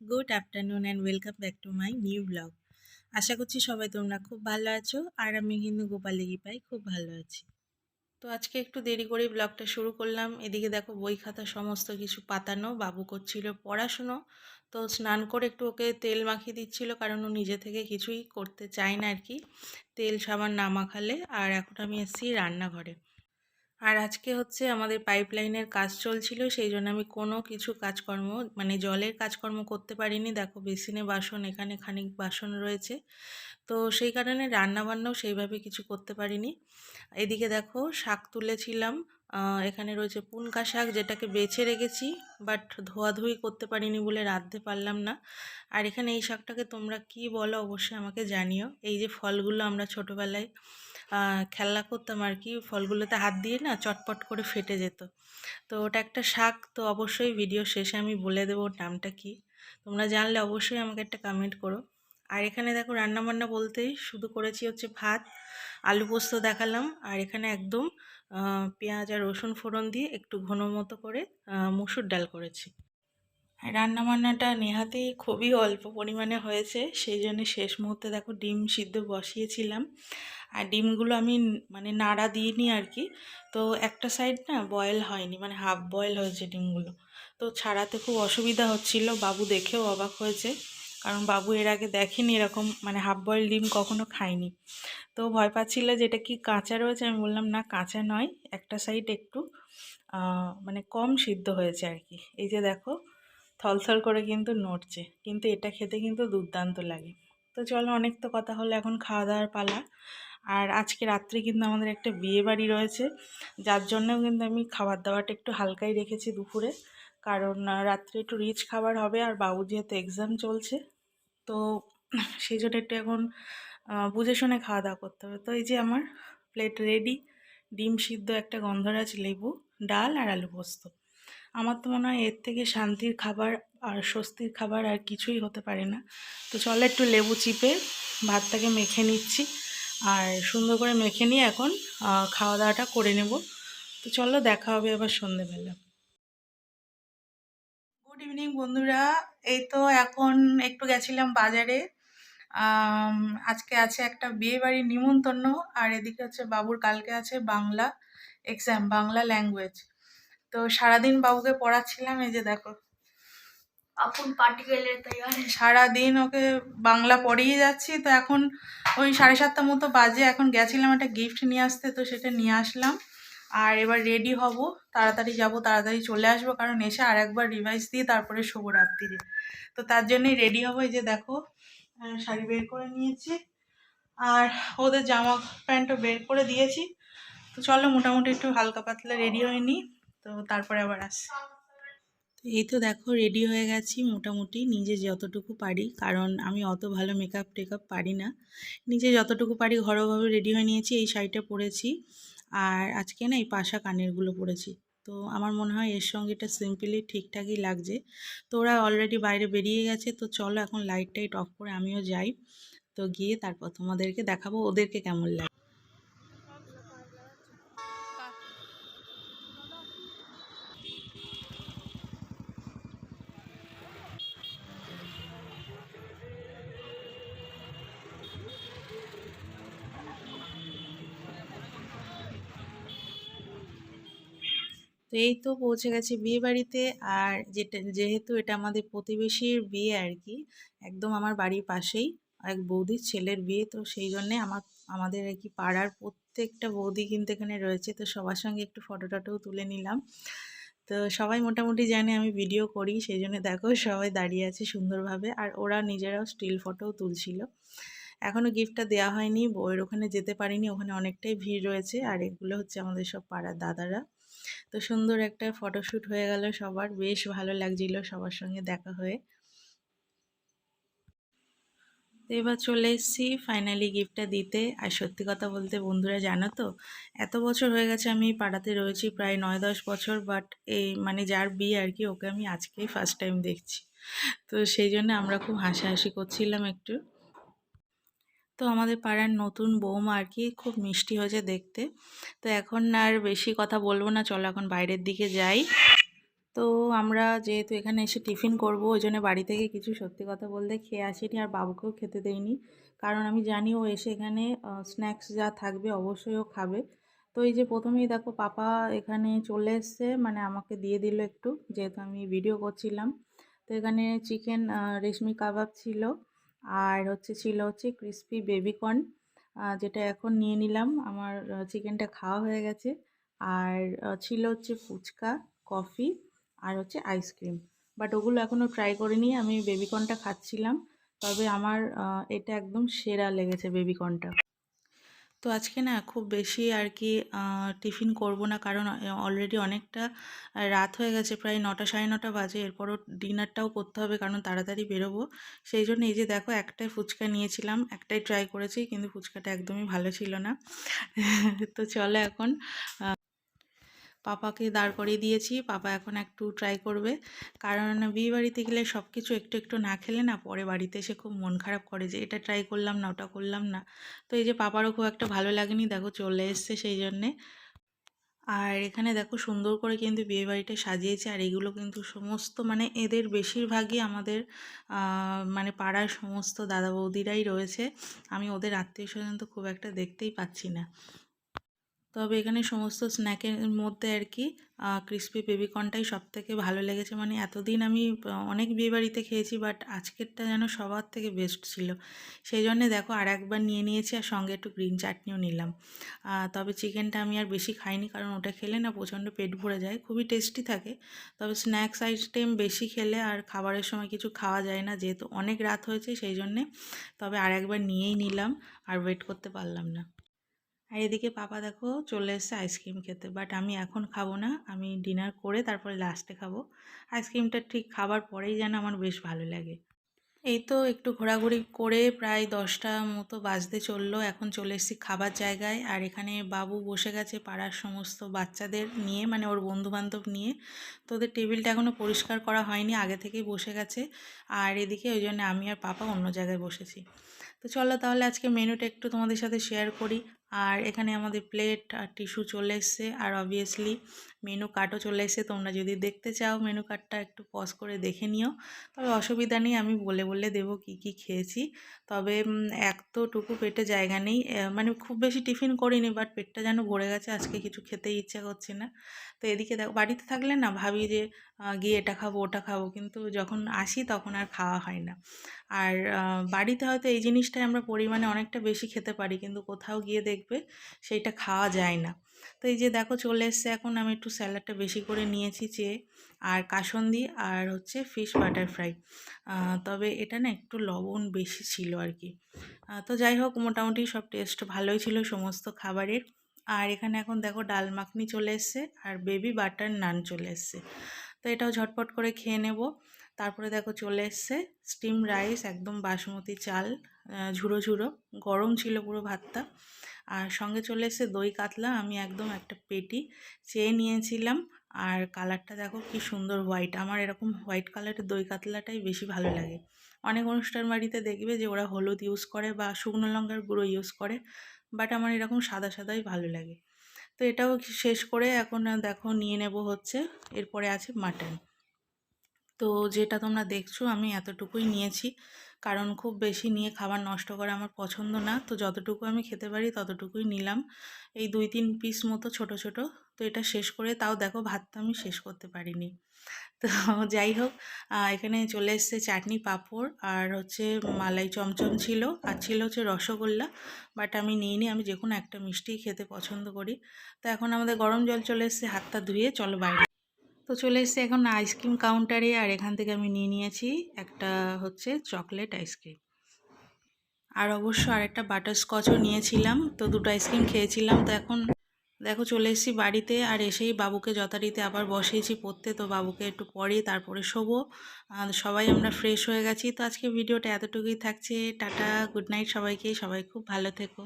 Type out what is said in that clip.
Good afternoon and welcome back to my new blog আশা করছি সবাই তোমরা খুব ভালো আছো আর আমি কিন্তু গোপাল পাই খুব ভালো আছি। তো আজকে একটু দেরি করেই ব্লগটা শুরু করলাম। এদিকে দেখো বই খাতা সমস্ত কিছু পাতানো, বাবু করছিল পড়াশুনো। তো স্নান করে একটু ওকে তেল মাখিয়ে দিচ্ছিল কারণ ও নিজে থেকে কিছুই করতে চায় না আর কি। তেল সাবান না মাখালে আর এখন আমি এসেছি রান্নাঘরে। আর আজকে হচ্ছে আমাদের পাইপলাইনের কাজ চলছিল, সেই জন্য আমি কোনো কিছু কাজকর্ম মানে জলের কাজকর্ম করতে পারিনি। দেখো বেসিনে বাসন, এখানে খানিক বাসন রয়েছে। তো সেই কারণে রান্নাবান্নাও সেইভাবে কিছু করতে পারিনি। এদিকে দেখো শাক তুলেছিলাম এখানে রয়েছে পুনকা শাক যেটাকে বেছে রেখেছি বাট ধোয়াধুয়ি করতে পারিনি বলে রাঁধতে পারলাম না। আর এখানে এই শাকটাকে তোমরা কি বলো অবশ্যই আমাকে জানিও। এই যে ফলগুলো আমরা ছোটোবেলায় খেলা করতাম আর কি, ফলগুলোতে হাত দিয়ে না চটপট করে ফেটে যেত। তো ওটা একটা শাক, তো অবশ্যই ভিডিও শেষে আমি বলে দেবো নামটা কি। তোমরা জানলে অবশ্যই আমাকে একটা কমেন্ট করো। আর এখানে দেখো রান্নাবান্না বলতেই শুধু করেছি হচ্ছে ভাত, আলু পোস্ত দেখালাম। আর এখানে একদম পেঁয়াজ আর রসুন ফোড়ন দিয়ে একটু ঘন মতো করে মুসুর ডাল করেছি। রান্নাবান্নাটা নেহাতেই খুবই অল্প পরিমাণে হয়েছে, সেই জন্য শেষ মুহূর্তে দেখো ডিম সিদ্ধ বসিয়েছিলাম। আর ডিমগুলো আমি মানে নাড়া দিইনি আর কি। তো একটা সাইড না বয়েল হয়নি মানে হাফ বয়েল হয়েছে ডিমগুলো। তো ছাড়াতে খুব অসুবিধা হচ্ছিল, বাবু দেখেও অবাক হয়েছে। কারণ বাবু এর আগে দেখেনি এরকম মানে হাফ বয়েল ডিম কখনো খায়নি। তো ভয় পাচ্ছিল যে এটা কি কাঁচা রয়েছে, আমি বললাম, না, কাঁচা নয়, একটা সাইড একটু মানে কম সিদ্ধ হয়েছে আর কি। এই যে দেখো থলথল করে কিন্তু নড়ছে। কিন্তু এটা খেতে কিন্তু দুর্দান্ত লাগে। তো চলো অনেক তো কথা হলো, এখন খাওয়া দাওয়ার পালা। আর আজকে রাত্রে কিন্তু আমাদের একটা বিয়ে বাড়ি রয়েছে, যার জন্যও কিন্তু আমি খাবার দাবারটা একটু হালকাই রেখেছি দুপুরে। কারণ রাত্রে একটু রিচ খাবার হবে আর বাবু যেহেতু এক্সাম চলছে, তো সেই জন্য একটু এখন বুঝে শুনে খাওয়া দাওয়া করতে হবে। তো এই যে আমার প্লেট রেডি ডিম সিদ্ধ একটা গন্ধরাজ লেবু, ডাল আর আলু পোস্ত। আমার তো মনে হয় এর থেকে শান্তির খাবার আর স্বস্তির খাবার আর কিছুই হতে পারে না। তো চলো একটু লেবু চিপে ভাতটাকে মেখে নিচ্ছি। আর সুন্দর করে মেখে নিয়ে এখন খাওয়া দাওয়াটা করে নেব। তো চলো দেখা হবে আবার সন্ধেবেলা। গুড ইভিনিং বন্ধুরা। এই তো এখন একটু গেছিলাম বাজারে। আজকে আছে একটা বিয়ে বাড়ির নিমন্ত্রণ আর এদিকে হচ্ছে বাবুর কালকে আছে বাংলা এক্সাম বাংলা ল্যাঙ্গুয়েজ তো সারাদিন বাবুকে পড়াচ্ছিলাম এই যে দেখো। আপন পার্টিকেলে তৈরি সারাদিন ওকে বাংলা পড়িয়ে যাচ্ছি তো এখন ওই সাড়ে সাতটা মতো বাজে এখন গেছিলাম একটা গিফট নিয়ে আসতে তো সেটা নিয়ে আসলাম। আর এবার রেডি হব তাড়াতাড়ি যাব তাড়াতাড়ি চলে আসব কারণ এসে আর একবার রিভাইস দিয়ে তারপরে শোবো রাত্রিরে তো তার জন্যই রেডি হব এই যে দেখো শাড়ি বের করে নিয়েছি। আর ওদের জামা প্যান্টও বের করে দিয়েছি। তো চলো মোটামুটি একটু হালকা পাতলা রেডি হয়ে নিই। তো তারপরে আবার আসি। এই তো দেখো রেডি হয়ে গেছি মোটামুটি নিজে যতটুকু পারি, কারণ আমি অত ভালো মেকআপ টেকআপ পারি না। নিজে যতটুকু পারি ঘরোয়াভাবে রেডি হয়ে নিয়েছি, এই শাড়িটা পরেছি। আর আজকে না এই পাশা কানেরগুলো পরেছি। তো আমার মনে হয় এর সঙ্গে এটা সিম্পলি ঠিকঠাকই লাগছে। তো ওরা অলরেডি বাইরে বেরিয়ে গেছে, তো চলো এখন লাইট টাইট অফ করে আমিও যাই। তো গিয়ে তারপর তোমাদেরকে দেখাবো ওদেরকে কেমন লাগে। এই তো পৌঁছে গেছে বিয়ে বাড়িতে আর যেটা, যেহেতু এটা আমাদের প্রতিবেশীর বিয়ে আর কি একদম আমার বাড়ির পাশেই, এক বৌদির ছেলের বিয়ে, তো সেই জন্যে আমার, আমাদের আর কি পাড়ার প্রত্যেকটা বৌদি কিন্তু এখানে রয়েছে, তো সবার সঙ্গে একটু ফটো টটোও তুলে নিলাম। তো সবাই মোটামুটি জানে আমি ভিডিও করি, সেই জন্য দেখো সবাই দাঁড়িয়ে আছে সুন্দরভাবে, আর ওরা নিজেরাও স্টিল ফটোও তুলছিল। এখনও গিফটটা দেওয়া হয়নি, বউয়ের ওখানে যেতে পারিনি, ওখানে অনেকটাই ভিড় রয়েছে, আর এগুলো হচ্ছে আমাদের সব পাড়ার দাদারা। তো সুন্দর একটা ফটোশ্যুট হয়ে গেল সবার। বেশ ভালো লাগছিল সবার সঙ্গে দেখা হয়ে। এবার চলে এসেছি ফাইনালি গিফটটা দিতে। আর সত্যি কথা বলতে বন্ধুরা জানো তো, এত বছর হয়ে গেছে আমি পাড়াতে রয়েছি, প্রায় নয় দশ বছর বাট এই মানে যার বিয়ে আর কি, ওকে আমি আজকেই ফার্স্ট টাইম দেখছি। তো সেই জন্য আমরা খুব হাসাহাসি করছিলাম একটু। তো আমাদের পাড়ার নতুন বৌমা আর কি খুব মিষ্টি হয়েছে দেখতে। তো এখন আর বেশি কথা বলব না, চলো এখন বাইরের দিকে যাই। তো আমরা যেহেতু এখানে এসে টিফিন করব, ওই জন্য বাড়ি থেকে কিছু সত্যি কথা বলতে খেয়ে আসিনি আর বাবুকেও খেতে দেইনি। কারণ আমি জানি ও এসে এখানে স্ন্যাক্স যা থাকবে অবশ্যই ও খাবে। তো এই যে প্রথমেই দেখো পাপা এখানে চলে এসছে মানে আমাকে দিয়ে দিল একটু, যেহেতু আমি ভিডিও করছিলাম। তো এখানে চিকেন রেশমি কাবাব ছিল। আর হচ্ছে ছিল হচ্ছে ক্রিসপি বেবিকর্ন যেটা এখন নিয়ে নিলাম। আমার চিকেনটা খাওয়া হয়ে গেছে। আর ছিল হচ্ছে ফুচকা কফি আর হচ্ছে আইসক্রিম বাট ওগুলো এখনও ট্রাই করিনি, আমি বেবিকর্নটা খাচ্ছিলাম। তবে আমার এটা একদম সেরা লেগেছে বেবিকর্নটা তো আজকে না খুব বেশি আর কি টিফিন করব না। কারণ অলরেডি অনেকটা রাত হয়ে গেছে, প্রায় নটা, সাড়ে নটা বাজে। এরপরও ডিনারটাও করতে হবে, কারণ তাড়াতাড়ি বেরোবো। সেই জন্য এই যে দেখো, একটাই ফুচকা নিয়েছিলাম, একটাই ট্রাই করেছি, কিন্তু ফুচকাটা একদমই ভালো ছিল না। তো চলো এখন পাপাকে দাঁড় করিয়ে দিয়েছি। পাপা এখন একটু ট্রাই করবে। কারণ বিয়ে বাড়িতে গেলে সব কিছু একটু একটু না খেলে না, পরে বাড়িতে এসে খুব মন খারাপ করে যে এটা ট্রাই করলাম না, ওটা করলাম না। তো এই যে পাপারও খুব একটা ভালো লাগেনি, দেখো চলে এসছে সেই জন্যে আর এখানে দেখো সুন্দর করে কিন্তু বিয়েবাড়িটা সাজিয়েছে। আর এগুলো কিন্তু সমস্ত মানে এদের বেশিরভাগই আমাদের মানে পাড়ার সমস্ত দাদা বৌদিরাই রয়েছে। আমি ওদের আত্মীয় স্বজন তো খুব একটা দেখতেই পাচ্ছি না। তবে এখানে সমস্ত স্ন্যাকের মধ্যে আর কি ক্রিসপি বেবিকর্নটাই সব থেকে ভালো লেগেছে। মানে এতদিন আমি অনেক বিয়েবাড়িতে খেয়েছি বাট আজকেরটা যেন সবার থেকে বেস্ট ছিল। সেই জন্যে দেখো আর একবার নিয়ে নিয়েছি আর সঙ্গে একটু গ্রিন চাটনিও নিলাম। তবে চিকেনটা আমি আর বেশি খাইনি, কারণ ওটা খেলে না প্রচণ্ড পেট ভরে যায়। খুবই টেস্টি থাকে, তবে স্ন্যাক্স আইটেম বেশি খেলে আর খাবারের সময় কিছু খাওয়া যায় না, যেহেতু অনেক রাত হয়েছে সেই জন্যে তবে আর একবার নিয়েই নিলাম, আর ওয়েট করতে পারলাম না। আর এদিকে পাপা দেখো চলে এসছে আইসক্রিম খেতে বাট আমি এখন খাব না, আমি ডিনার করে তারপরে লাস্টে খাব। আইসক্রিমটা ঠিক খাবার পরেই যেন আমার বেশ ভালো লাগে। এই তো একটু ঘোরাঘুরি করে প্রায় দশটা মতো বাজতে চলল, এখন চলে এসেছি খাবার জায়গায়। আর এখানে বাবু বসে গেছে পাড়ার সমস্ত বাচ্চাদের নিয়ে মানে ওর বন্ধুবান্ধব নিয়ে। তো ওদের টেবিলটা এখনও পরিষ্কার করা হয়নি, আগে থেকেই বসে গেছে। আর এদিকে ওই জন্য আমি আর পাপা অন্য জায়গায় বসেছি। তো চলো তাহলে আজকে মেনুটা একটু তোমাদের সাথে শেয়ার করি। আর এখানে আমাদের প্লেট আর টিস্যু চলে এসছে। আর অবভিয়াসলি মেনু কার্ডও চলে এসছে। তোমরা যদি দেখতে চাও মেনু কার্ডটা একটু পজ করে দেখে নিও। তবে অসুবিধা নেই, আমি বলে বলে দেবো কি কি খেয়েছি। তবে এতটুকু পেটে জায়গা নেই। মানে খুব বেশি টিফিন করিনি বাট পেটটা যেন ভরে গেছে। আজকে কিছু খেতে ইচ্ছা করছে না। তো এদিকে দেখো, বাড়িতে থাকলে না ভাবি যে গিয়ে এটা খাব, ওটা খাব। কিন্তু যখন আসি তখন আর খাওয়া হয় না। আর বাড়িতে হয়তো এই জিনিসটাই আমরা পরিমাণে অনেকটা বেশি খেতে পারি। কিন্তু কোথাও গিয়ে দেখবে, সেইটা খাওয়া যায় না। তো এই যে দেখো চলে এসছে এখন, আমি একটু স্যালাডটা বেশি করে নিয়েছি চেয়ে, আর কাসন্দি আর হচ্ছে ফিশ বাটার ফ্রাই তবে এটা না একটু লবণ বেশি ছিল আর কি তো যাই হোক, মোটামুটি সব টেস্ট ভালোই ছিল সমস্ত খাবারের। আর এখানে এখন দেখো ডাল মাখনি চলে এসছে, আর বেবি বাটার নান চলে এসছে। তো এটাও ঝটপট করে খেয়ে নেব। তারপরে দেখো চলে এসছে স্টিম রাইস একদম বাসমতি চাল ঝুড়ো ঝুড়ো গরম ছিল পুরো ভাতটা। আর সঙ্গে চলে এসছে দই কাতলা। আমি একদম একটা পেটি চেয়ে নিয়েছিলাম। আর কালারটা দেখো কি সুন্দর হোয়াইট আমার এরকম হোয়াইট কালারের দই কাতলাটাই বেশি ভালো লাগে। অনেক অনুষ্ঠান বাড়িতে দেখবে যে ওরা হলুদ ইউজ করে বা শুকনো লঙ্কার গুঁড়ো ইউজ করে বাট আমার এরকম সাদা সাদাই ভালো লাগে। তো এটাও শেষ করে এখন দেখো নিয়ে নেব হচ্ছে, এরপরে আছে মাটন তো যেটা তোমরা দেখছ আমি এতটুকুই নিয়েছি। কারণ খুব বেশি নিয়ে খাবার নষ্ট করা আমার পছন্দ না। তো যতটুকু আমি খেতে পারি ততটুকুই নিলাম। এই দুই তিন পিস মতো ছোট ছোট। তো এটা শেষ করে তাও দেখো ভাতটা আমি শেষ করতে পারিনি। তো যাই হোক এখানে চলে এসছে চাটনি পাঁপড় আর হচ্ছে মালাই চমচম ছিল আর ছিল হচ্ছে রসগোল্লা। বাট আমি নিইনি, আমি যে কোনো একটা মিষ্টিই খেতে পছন্দ করি। তো এখন আমাদের গরম জল চলে এসছে, হাতটা ধুয়ে চলো বাইরে। তো চলে এসছে এখন আইসক্রিম কাউন্টারে আর এখান থেকে আমি নিয়ে নিয়েছি একটা হচ্ছে চকলেট আইসক্রিম। আর অবশ্য আর আরেকটা বাটারস্কচও নিয়েছিলাম, তো দুটো আইসক্রিম খেয়েছিলাম। তো এখন দেখো চলে এসেছি বাড়িতে আর এসেই বাবুকে যথারীতি আবার বসিয়েছি পড়তে। তো বাবুকে একটু পরে তারপরে শোবো। সবাই আমরা ফ্রেশ হয়ে গেছি। তো আজকে ভিডিওটা এতটুকুই থাকছে। টাটা, গুড নাইট সবাইকে। সবাই খুব ভালো থেকো।